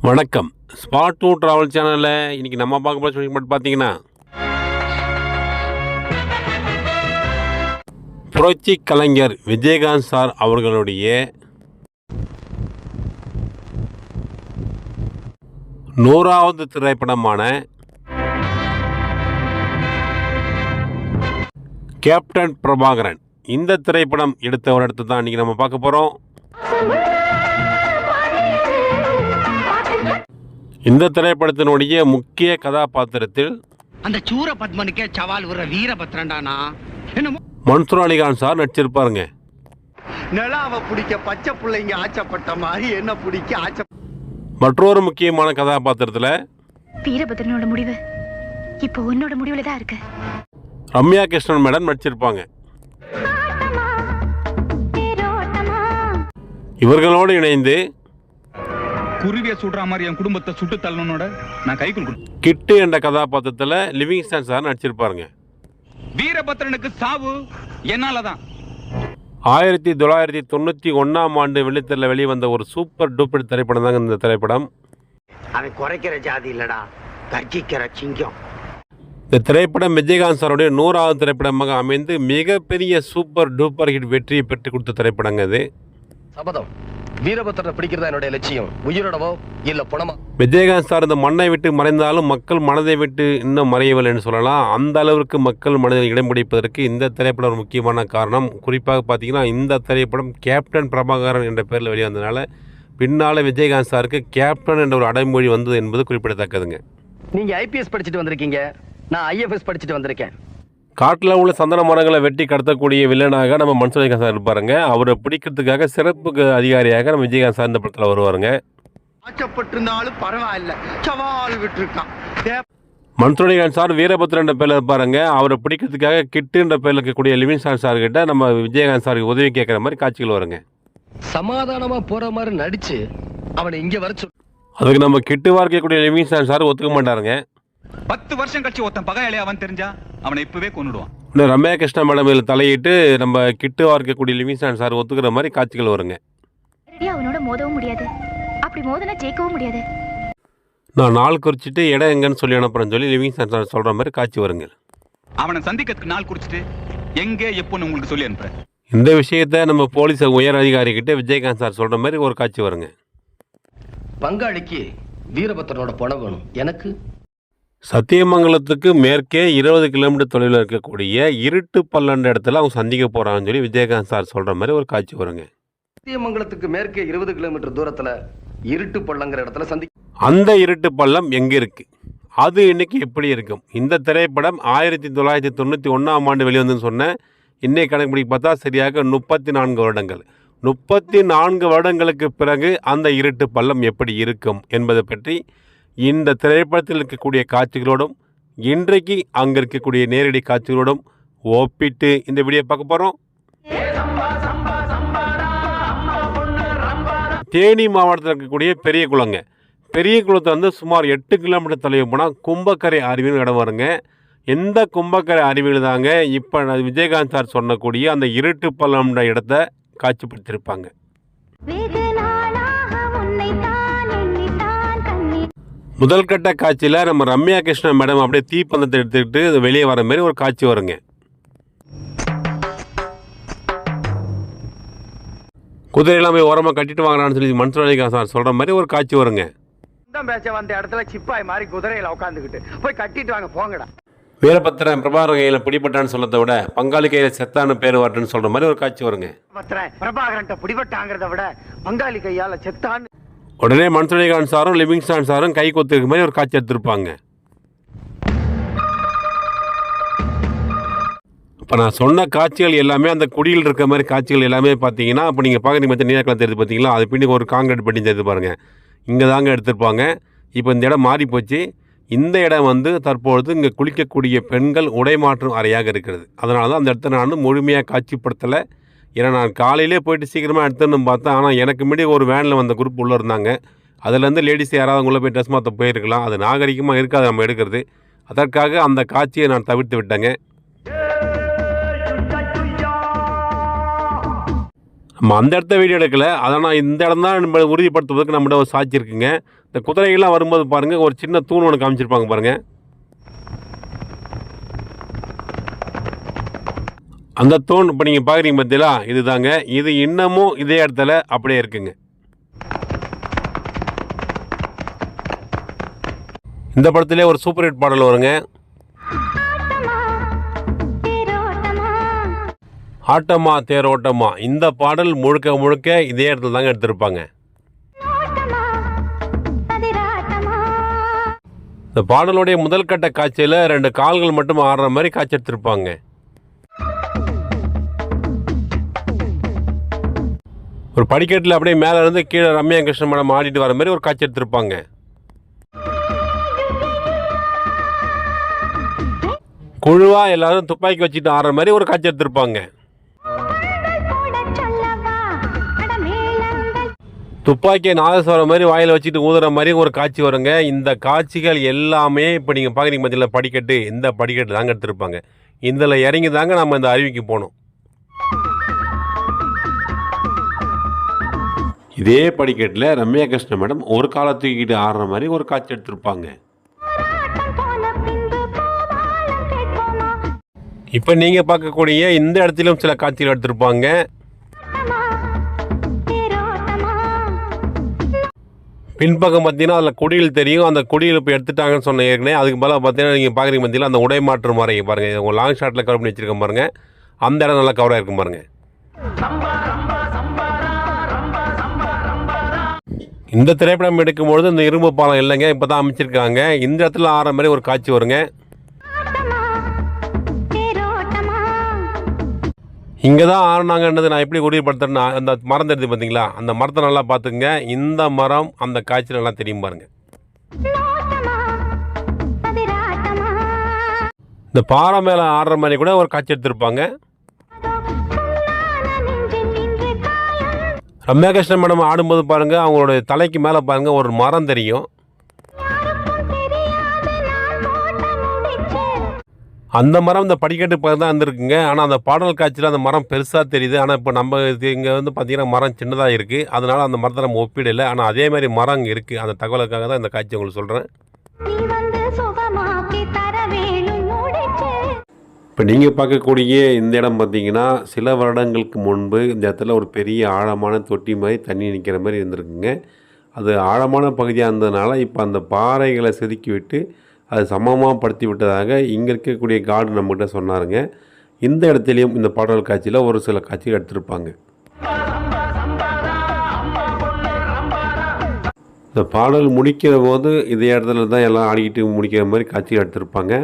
வணக்கம். Spot to travel சேனலில் இன்றைக்கி நம்ம பார்க்க போகிற சொல்லி மட்டும் பார்த்தீங்கன்னா புரட்சி கலைஞர் விஜயகாந்த் சார் அவர்களுடைய நூறாவது திரைப்படமான கேப்டன் பிரபாகரன் இந்த திரைப்படம் எடுத்த ஒரு இடத்த தான் இன்றைக்கி நம்ம பார்க்க போகிறோம் இந்த திரைப்படத்தினுடைய முக்கிய கதாபாத்திரத்தில் அந்த சூர பத்மனுக்கே சவால் விடுற வீரபத்ரன்டானா? என்னமோ? மன்சூர் அலிகான் சார் நடிச்சிருப்பாருங்க. நிலாவை பிடிக்க பச்சை பிள்ளைங்க ஆச்சப்பட்ட மாதிரி என்ன பிடிக்க ஆச்ச மற்றொரு முக்கியமான கதாபாத்திரத்தில் வீரபத்ரனோட முடிவு. இப்போ உன்னோட முடிவுல தான் இருக்கு. ரம்யா கிருஷ்ணன் மேடம் நடிச்சிருப்பாங்க. இவர்களோடு இணைந்து குருவிய சுடுற மாதிரி என் குடும்பத்தை சுட்டு தள்ளனோட நான் கைக்குள் கொடு கிட்டு என்ற கதாபாத்திரத்தில் லிவிங்ஸ்டன் சார் நடிச்சிருப்பாருங்க. வீரபத்ரனுக்கு சாவு என்னாலதான். ஆயிரத்தி தொள்ளாயிரத்தி தொண்ணூற்றி ஒன்றாம் ஆண்டு வெள்ளித்திரையில் வெளிவந்த ஒரு சூப்பர் டூப்பர் திரைப்படம் தாங்க இந்த திரைப்படம். அவன் குறைக்கிற ஜாதி இல்லடா கர்ஜிக்கிற சிங்கம். இந்த திரைப்படம் விஜயகாந்த் சாருடைய நூறாவது திரைப்படமாக அமைந்து மிகப்பெரிய சூப்பர் டூப்பர் ஹிட் வெற்றியை பெற்றுக் கொடுத்த திரைப்படங்க இது. சபதம். வீரபத்திரனை பிடிக்கிறதா என்னுடைய லட்சியம்? உயிரோடவோ இல்ல பணமா? விஜயகாந்த் சார் இந்த மண்ணை விட்டு மறைந்தாலும் மக்கள் மனதை விட்டு இன்னும் மறையவில்லைன்னு சொல்லலாம். அந்த அளவிற்கு மக்கள் மனதில் இடம் பிடிப்பதற்கு இந்த திரைப்படம் ஒரு முக்கியமான காரணம். குறிப்பாக பார்த்தீங்கன்னா இந்த திரைப்படம் கேப்டன் பிரபாகரன் என்ற பேரில் வெளிவந்ததுனால பின்னால் விஜயகாந்த் சாருக்கு கேப்டன் என்ற ஒரு அடைமொழி வந்தது என்பது குறிப்பிடத்தக்கதுங்க. நீங்க ஐபிஎஸ் படிச்சுட்டு வந்திருக்கீங்க. நான் ஐஎஃப்எஸ் படிச்சுட்டு வந்திருக்கேன். காட்டில் உள்ள சந்தன மரங்களை வெட்டி கடத்தக்கூடிய வில்லனாக நம்ம மன்சூர் அலிகான் சார் இருப்பாருங்க. அவரை பிடிக்கிறதுக்காக சிறப்பு அதிகாரியாக நம்ம விஜயகாந்த் சார் இந்த படத்தில் வருவாருங்க. ஆச்சப்பட்டிருந்தாலும் பரவாயில்ல. சவால் விட்டுருக்கான். சார் வீரபத்ரன் என்ற பேரில் இருப்பாருங்க. அவரை பிடிக்கிறதுக்காக கிட்டுன்ற பேரில் இருக்கக்கூடிய லிவிங்ஸ்டான் சார் கிட்ட நம்ம விஜயகாந்த் சாருக்கு உதவி கேட்குற மாதிரி காட்சிகள் வருங்க. சமாதானமா போற மாதிரி நடிச்சு அவனை இங்க வர அதுக்கு நம்ம கிட்டுவா இருக்கக்கூடிய லிவிங்ஸ்டான் சார் ஒத்துக்க மாட்டாருங்க. பத்து வருஷம் கழிச்சு ஒருத்தன் பகையாளி அவன் தெரிஞ்சா அவனை இப்பவே கொன்னுடுவான். இன்னும் ரம்யா கிருஷ்ணா மேடம் இதில் தலையிட்டு நம்ம கிட்டுவா இருக்கக்கூடிய லிவிங்ஸ்டான் சார் ஒத்துக்கிற மாதிரி காட்சிகள் வருங்க. அவனோட மோதவும் முடியாது. அப்படி மோதனா ஜெயிக்கவும் முடியாது. நான் நாள் குறிச்சிட்டு இடம் எங்கன்னு சொல்லி அனுப்புறேன்னு சொல்லி லிவிங்ஸ்டான் சார் சொல்கிற மாதிரி காட்சி வருங்க. அவனை சந்திக்கிறதுக்கு நாள் குடிச்சிட்டு எங்கே எப்போன்னு உங்களுக்கு சொல்லி அனுப்புறேன். இந்த விஷயத்த நம்ம போலீஸ் உயர் அதிகாரி கிட்ட விஜயகாந்த் சார் சொல்கிற மாதிரி ஒரு காட்சி வருங்க. பங்காளிக்கு வீரபத்திரனோட பணம் வேணும். எனக்கு சத்தியமங்கலத்துக்கு மேற்கே இருபது கிலோமீட்டர் தொலைவில் இருக்கக்கூடிய இருட்டு பல்லண்ட இடத்துல அவங்க சந்திக்க போகிறாங்கன்னு சொல்லி விஜயகாந்த் சார் சொல்கிற மாதிரி ஒரு காட்சி வருங்க. சத்தியமங்கலத்துக்கு மேற்கே இருபது கிலோமீட்டர் தூரத்துல இருட்டு பள்ளங்கிற இடத்துல சந்தி அந்த இருட்டு பள்ளம் எங்கே இருக்குது அது இன்னைக்கு எப்படி இருக்கும்? இந்த திரைப்படம் ஆயிரத்தி தொள்ளாயிரத்தி தொண்ணூற்றி ஒன்றாம் ஆண்டு வெளிவந்துன்னு சொன்னேன். இன்னைக்கு கணக்குப்படி பார்த்தா சரியாக முப்பத்தி நான்கு வருடங்கள். முப்பத்தி நான்கு வருடங்களுக்கு பிறகு அந்த இருட்டு பள்ளம் எப்படி இருக்கும் என்பதை பற்றி இந்த திரைப்படத்தில் இருக்கக்கூடிய காட்சிகளோடும் இன்றைக்கு அங்கே இருக்கக்கூடிய நேரடி காட்சிகளோடும் ஒப்பிட்டு இந்த வீடியோ பார்க்க போகிறோம் தேனி மாவட்டத்தில் இருக்கக்கூடிய பெரிய குளங்க. பெரிய குளத்தை வந்து சுமார் எட்டு கிலோமீட்டர் தொலைவு போனால் கும்பக்கரை அருவின்னு இடம் வருங்க. எந்த கும்பக்கரை அருவியில் தாங்க இப்போ விஜயகாந்த் சார் சொன்னக்கூடிய அந்த இருட்டு பள்ளம்ன்ற இடத்த காட்சிப்படுத்தியிருப்பாங்க. முதல் கட்ட காட்சியில் நம்ம ரம்யா கிருஷ்ணன் மேடம் அப்படியே தீப்பந்தத்தை எடுத்துக்கிட்டு வெளியே வர மாதிரி ஒரு காட்சி வருங்க. குதிரையெல்லாம் போய் ஓரமாக கட்டிட்டு வாங்கலாம்னு சொல்லி மன்சூர் சார் சொல்கிற மாதிரி ஒரு காட்சி வருங்க. பேச வந்த இடத்துல சிப்பாய் மாதிரி குதிரையில உட்காந்துக்கிட்டு போய் கட்டிட்டு வாங்க போங்கடா. வீரபத்திரன் பிரபாகரன் கையில் பிடிபட்டான்னு சொல்லதை விட பங்காளி கையில் செத்தான்னு பேர் வரட்டுன்னு சொல்கிற மாதிரி ஒரு காட்சி வருங்க. பிரபாகரன்ட்ட பிடிபட்டாங்கிறத விட பங்காளி கையால செத்தான்னு உடனே மன்சூர் சாரும் லிவிங்ஸ்டான் சாரும் கை கொத்துக்கு மாதிரி ஒரு காட்சி எடுத்திருப்பாங்க. இப்போ நான் சொன்ன காட்சிகள் எல்லாமே அந்த குடியில் இருக்க மாதிரி காட்சிகள் எல்லாமே பார்த்தீங்கன்னா இப்போ நீங்கள் பார்க்குறீங்க மற்ற நீலக்கலம் தெரியுது பார்த்தீங்களா? அது பின்னாடி ஒரு காங்கிரீட் பண்ணி தெரியுது பாருங்கள் இங்கே தாங்க எடுத்திருப்பாங்க. இப்போ இந்த இடம் மாறி போச்சு. இந்த இடம் வந்து தற்பொழுது இங்கே குளிக்கக்கூடிய பெண்கள் உடைமாற்றும் அறையாக இருக்கிறது. அதனால தான் அந்த இடத்த நான் முழுமையாக காட்சிப்படுத்தலை. ஏன்னா நான் காலையிலே போயிட்டு சீக்கிரமாக எடுத்துன்னு பார்த்தேன். ஆனால் எனக்கு முன்னாடி ஒரு வேனில் வந்த குரூப் உள்ளே இருந்தாங்க. அதுலேருந்து லேடிஸ் யாராவது உள்ளே போய் ட்ரெஸ் மாற்ற போயிருக்கலாம். அது நாகரிகமாக இருக்காது நம்ம எடுக்கிறது. அதற்காக அந்த காட்சியை நான் தவிர்த்து விட்டேங்க. நம்ம அந்த இடத்த வீடியோ எடுக்கல. அதனால் இந்த இடம் தான் நம்ம உறுதிப்படுத்துவதற்கு நம்மகிட்ட ஒரு சாட்சி இருக்குங்க. இந்த குதிரைகள்லாம் வரும்போது பாருங்கள் ஒரு சின்ன தூண் ஒன்று காமிச்சிருப்பாங்க பாருங்கள் அந்த தூண் இப்போ நீங்கள் பார்க்குறீங்க பார்த்தீங்களா இதுதாங்க. இது இன்னமும் இதே இடத்துல அப்படியே இருக்குங்க. இந்த படத்திலே ஒரு சூப்பர் ஹிட் பாடல் வருங்க. ஆட்டமா தேரோட்டமா? இந்த பாடல் முழுக்க முழுக்க இதே இடத்துல தாங்க எடுத்திருப்பாங்க. இந்த பாடலுடைய முதல் கட்ட காட்சியில் ரெண்டு கால்கள் மட்டும் ஆடுற மாதிரி காட்சி எடுத்திருப்பாங்க. ஒரு படிக்கட்டில் அப்படியே மேலே இருந்து கீழே ரம்யா கிருஷ்ணன் மேடம் ஆடிட்டு வர மாதிரி ஒரு காட்சி எடுத்திருப்பாங்க. குழுவாக எல்லாரும் துப்பாக்கி வச்சுட்டு ஆடுற மாதிரி ஒரு காட்சி எடுத்திருப்பாங்க. துப்பாக்கியை நாதஸ்வரம் மாதிரி வாயில் வச்சுட்டு ஊதுற மாதிரி ஒரு காட்சி வருங்க. இந்த காட்சிகள் எல்லாமே இப்போ நீங்கள் பார்க்குறீங்க மத்தியில் படிக்கட்டு. இந்த படிக்கட்டு தாங்க எடுத்திருப்பாங்க. இதில் இறங்கி தாங்க நம்ம இந்த அருவிக்கு போனோம். இதே படிக்கட்டில் ரம்யா கிருஷ்ணன் மேடம் ஒரு காலை தூக்கிட்டு ஆடுற மாதிரி ஒரு காட்சி எடுத்திருப்பாங்க. இப்போ நீங்கள் பார்க்கக்கூடிய இந்த இடத்திலும் சில காட்சிகள் எடுத்திருப்பாங்க. பின்பக்கம் பார்த்தீங்கன்னா அதில் குடியில் தெரியும். அந்த குடியில் இப்போ எடுத்துட்டாங்கன்னு சொன்ன ஏற்கனவே. அதுக்கு பதிலாக பார்த்தீங்கன்னா நீங்கள் பார்க்குறீங்க பார்த்தீங்கன்னா அந்த உடை மாற்று மாதிரி பாருங்கள் உங்கள் லாங் ஷாட்டில் கவர் பண்ணி வச்சுருக்க பாருங்கள் அந்த இடம் நல்லா கவராக இருக்கும் பாருங்கள் இந்த திரைப்படம் எடுக்கும்பொழுது இந்த இரும்பு பாலம் இல்லைங்க இப்போ தான் அமைச்சிருக்காங்க. இந்த இடத்துல ஆற மாதிரி ஒரு காட்சி வருங்க. இங்கே தான் ஆறுனாங்கன்றது நான் எப்படி உறுதிப்படுத்துறேன்னா அந்த மரம் தெரியுது பார்த்தீங்களா அந்த மரத்தை நல்லா பார்த்துக்குங்க. இந்த மரம் அந்த காட்சி நல்லா தெரியும் பாருங்க. இந்த பாறை மேலே ஆடுற மாதிரி கூட ஒரு காட்சி எடுத்திருப்பாங்க. ரம்யா கிருஷ்ணன் மேடம் ஆடும்போது பாருங்கள் அவங்களுடைய தலைக்கு மேலே பாருங்கள் ஒரு மரம் தெரியும். அந்த மரம் இந்த படிக்கட்டு பக்கம் தான் இருந்திருக்குங்க. ஆனால் அந்த பாடல் காட்சியில் அந்த மரம் பெருசாக தெரியுது. ஆனால் இப்போ நம்ம இங்கே வந்து பார்த்திங்கன்னா மரம் சின்னதாக இருக்குது அதனால் அந்த மரத்தை நம்ம ஒப்பிடலை. ஆனால் அதே மாதிரி மரம் இங்கே இருக்குது அந்த தகவலுக்காக தான் இந்த காட்சி உங்களுக்கு சொல்கிறேன் இப்போ நீங்கள் பார்க்கக்கூடிய இந்த இடம் பார்த்தீங்கன்னா சில வருடங்களுக்கு முன்பு இந்த இடத்துல ஒரு பெரிய ஆழமான தொட்டி மாதிரி தண்ணி நிற்கிற மாதிரி இருந்திருக்குங்க. அது ஆழமான பகுதியாக இருந்ததுனால இப்போ அந்த பாறைகளை செதுக்கி விட்டு அது சமமாக படுத்தி விட்டதாக இங்கே இருக்கக்கூடிய கார்டு நம்மகிட்ட சொன்னாருங்க. இந்த இடத்துலையும் இந்த பாடல் காட்சியில் ஒரு சில காட்சிகள் எடுத்திருப்பாங்க. இந்த பாடல் முடிக்கிற போது இதே இடத்துல தான் எல்லாம் ஆடிக்கிட்டு முடிக்கிற மாதிரி காட்சிகள் எடுத்திருப்பாங்க.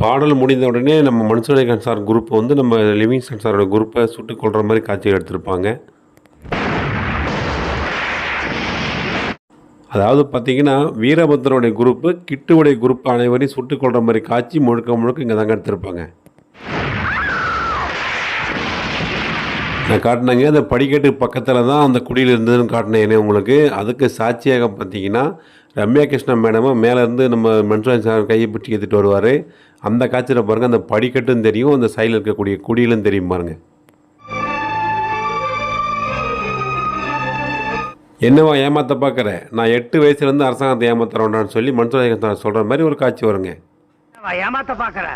பாடல் முடிந்த உடனே நம்ம மன்சூரேகன் கன்சார் குரூப் வந்து நம்ம லிவிங் சன்சாரோட குரூப்பை சுட்டுக் கொள்கிற மாதிரி காட்சிகள் எடுத்திருப்பாங்க. அதாவது பார்த்தீங்கன்னா வீரபத்ரனுடைய குரூப்பு கிட்டுவுடைய குரூப் அனைவரையும் சுட்டு கொள்கிற மாதிரி காட்சி முழுக்க முழுக்க இங்கே தாங்க எடுத்திருப்பாங்க. நான் காட்டினாங்க அந்த படிக்கட்டு பக்கத்தில் தான் அந்த குடியில் இருந்ததுன்னு காட்டினேன் உங்களுக்கு. அதுக்கு சாட்சியாக பார்த்தீங்கன்னா ரம்யா கிருஷ்ணன் மேடமும் மேலேருந்து நம்ம மன்சுராஜ் சார் கையை பிடிச்சி ஏற்றிட்டு வருவார். அந்த காட்சியில் பாருங்கள் அந்த படிக்கட்டும் தெரியும் அந்த சைடில் இருக்கக்கூடிய குடியிலும் தெரியும் பாருங்கள் என்னவா ஏமாத்த பார்க்குற நான் எட்டு வயசுலேருந்து அரசாங்கத்தை ஏமாத்துறேன்டான்னு சொல்லி சார் சொல்கிற மாதிரி ஒரு காட்சி வருங்க. ஏமாத்த பாக்குற?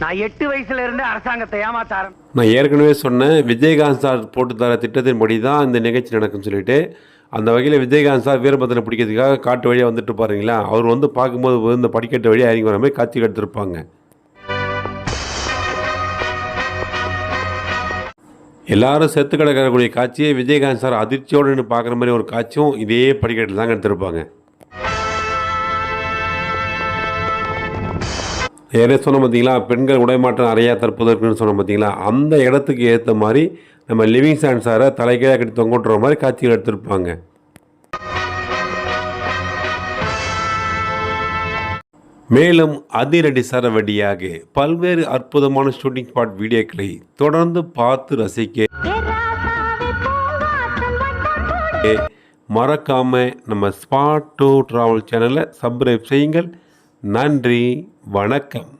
நான் எட்டு வயசுல இருந்து அரசாங்கத்தை ஏமாத்த நான் ஏற்கனவே சொன்னேன் விஜயகாந்த் சார் போட்டு தர திட்டத்தின்படி தான் இந்த நிகழ்ச்சி நடக்கும்னு சொல்லிட்டு அந்த வகையில் விஜயகாந்த் சார் வீரபத்திரனை பிடிக்கிறதுக்காக காட்டு வழியாக வந்துட்டு பாருங்களா அவர் வந்து பார்க்கும்போது இந்த படிக்கட்டு வழியாக இறங்கி வர மாதிரி காட்சி எடுத்திருப்பாங்க எல்லாரும் செத்து கிடக்கக்கூடிய காட்சியை விஜயகாந்த் சார் அதிர்ச்சியோடு நின்று பார்க்குற மாதிரி ஒரு காட்சியும் இதே படிக்கட்டில் தாங்க எடுத்திருப்பாங்க ஏற்கனவே சொன்ன பார்த்தீங்களா பெண்கள் உடைமாற்றம் நிறையா தற்போது இருக்குன்னு சொன்ன பார்த்தீங்களா அந்த இடத்துக்கு ஏற்ற மாதிரி நம்ம லிவிங் ஸ்டாண்ட் சாரை தலைக்கீழாக கட்டி தொங்கட்டுற மாதிரி காட்சிகள் எடுத்திருப்பாங்க. மேலும் அதிரடி சரவடியாக பல்வேறு அற்புதமான ஷூட்டிங் ஸ்பாட் வீடியோக்களை தொடர்ந்து பார்த்து ரசிக்க மறக்காம நம்ம ஸ்பாட் டூ ட்ராவல் சேனலை சப்ஸ்கிரைப் செய்யுங்கள். நன்றி வணக்கம்.